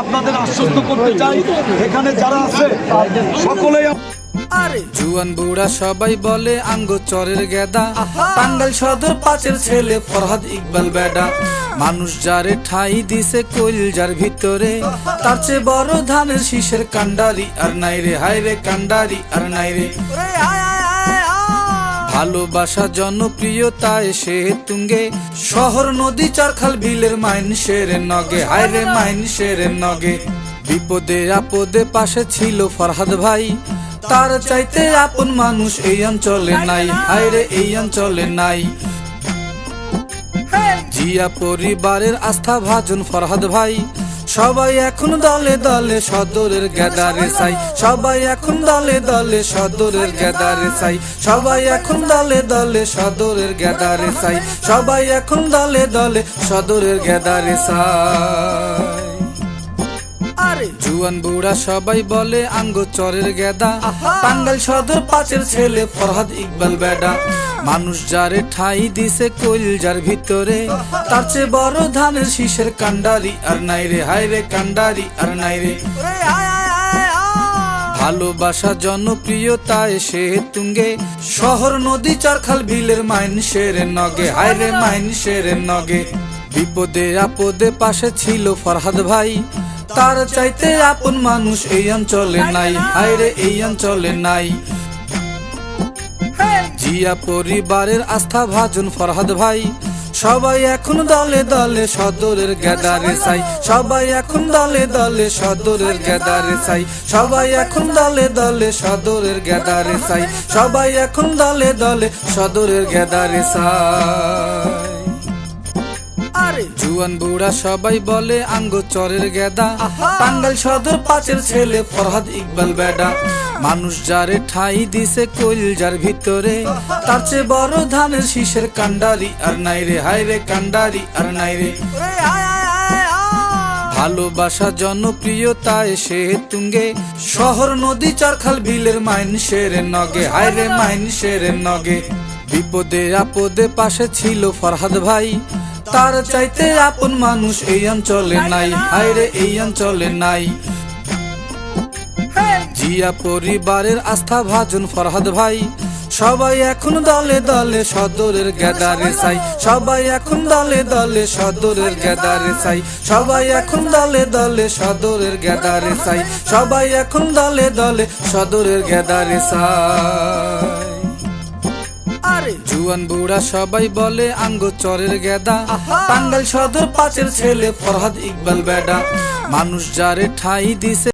আপনাদের আশ্বস্ত করতে চাই এখানে যারা আছে সকলেই জুয়ান বুড়া সবাই বলে আঙ্গ চরের গেদা। টাঙ্গাল সদর পাঁচের ছেলে ফরহাদ ইকবাল বেডা। মানুষ যারে ঠাই দিছে কইল যার ভিতরে তার চেয়ে বড় ধানের শীষের কান্ডারি আর নাই রে হাই রে কান্ডারি আর নাই রে। ভালোবাসা জনপ্রিয়তায় সে তুঙ্গে। শহর নদী চারখাল বিলের মাইন শেরে নগে। হায় রে মাইন শেরে নগে। বিপদে আপদে পাশে ছিল ফরহাদ ভাই। তার চাইতে আপন মানুষ এই অঞ্চলে নাই। হায় রে এই অঞ্চলে নাই। জিয়া পরিবারের আস্থা ভাজন ফরহাদ ভাই। সবাই এখন দলে দলে সদরের গেদারে চাই। সবাই এখন দলে দলে সদরের গেদারে চাই। সবাই এখন দলে দলে সদরের গেদারে চাই। সবাই এখন দলে দলে সদরের গেদারে চাই। জুয়ান বুড়া সবাই বলে আঙ্গ চরের গেদা। টাঙ্গাইল সদর পাঁচের ছেলে ফরহাদ ইকবাল বেডা। মানুষ যারে ঠাই দিছে কইল যার ভিতরে তার চেয়ে বড় ধানের শীষের কান্ডারি আর নাই রে হাই রে কান্ডারি আর নাই রে। ভালোবাসা জনপ্রিয়তায় সে তুঙ্গে শহর নদী চারখাল বিলের মাইন শেরে নগে। হায় রে মাইন শেরে নগে। বিপদে আপদে পাশে ছিল ফরহাদ ভাই। তার চাইতে আপন মানুষ এই অঞ্চলে নাই। হায় রে, এই অঞ্চলে নাই। জিয়া পরিবারের আস্থা ভাজন ফরহাদ ভাই। সবাই এখন দলে দলে সদরের গেদারে চাই। সবাই এখন দলে দলে সদরের গেদারে চাই। সবাই এখন দলে দলে সদরের গেদারে চাই। সবাই এখন দলে দলে সদরের গেদারে চাই। জুয়ান বুড়া সবাই বলে আঙ্গ চরের গেদা। টাঙ্গাইল সদর পাঁচের ছেলে ফরহাদ ইকবাল বেডা। মানুষ যারে ঠাই দিছে কইল যার ভিতরে তার চেয়ে বড় ধানের শীষের কান্ডারি আর নাই রে হাই রে কান্ডারি আর নাই রে। ভালোবাসা জনপ্রিয়তায় সে তুঙ্গে শহর নদী চারখাল বিলের মাইন শেরে নগে। হায় রে মাইন শেরে নগে। বিপদে আপদে পাশে ছিল ফরহাদ ভাই। তার চাইতে আপন মানুষ এই অঞ্চলে নাই। হায় রে, এই অঞ্চলে নাই। জিয়া পরিবারের আস্থা ভাজন ফরহাদ ভাই। সবাই এখন দলে দলে সদরের গেদারে চাই। সবাই এখন দলে দলে সদরের গেদারে চাই। সবাই এখন দলে দলে সদরের গেদারে চাই। সবাই এখন দলে দলে সদরের গেদারে চাই। জুয়ান বুড়া সবাই বলে আঙ্গ চরের গেদা। টাঙ্গাইল সদর পাঁচের ছেলে ফরহাদ ইকবাল বেডা। মানুষ যারে ঠাই দিছে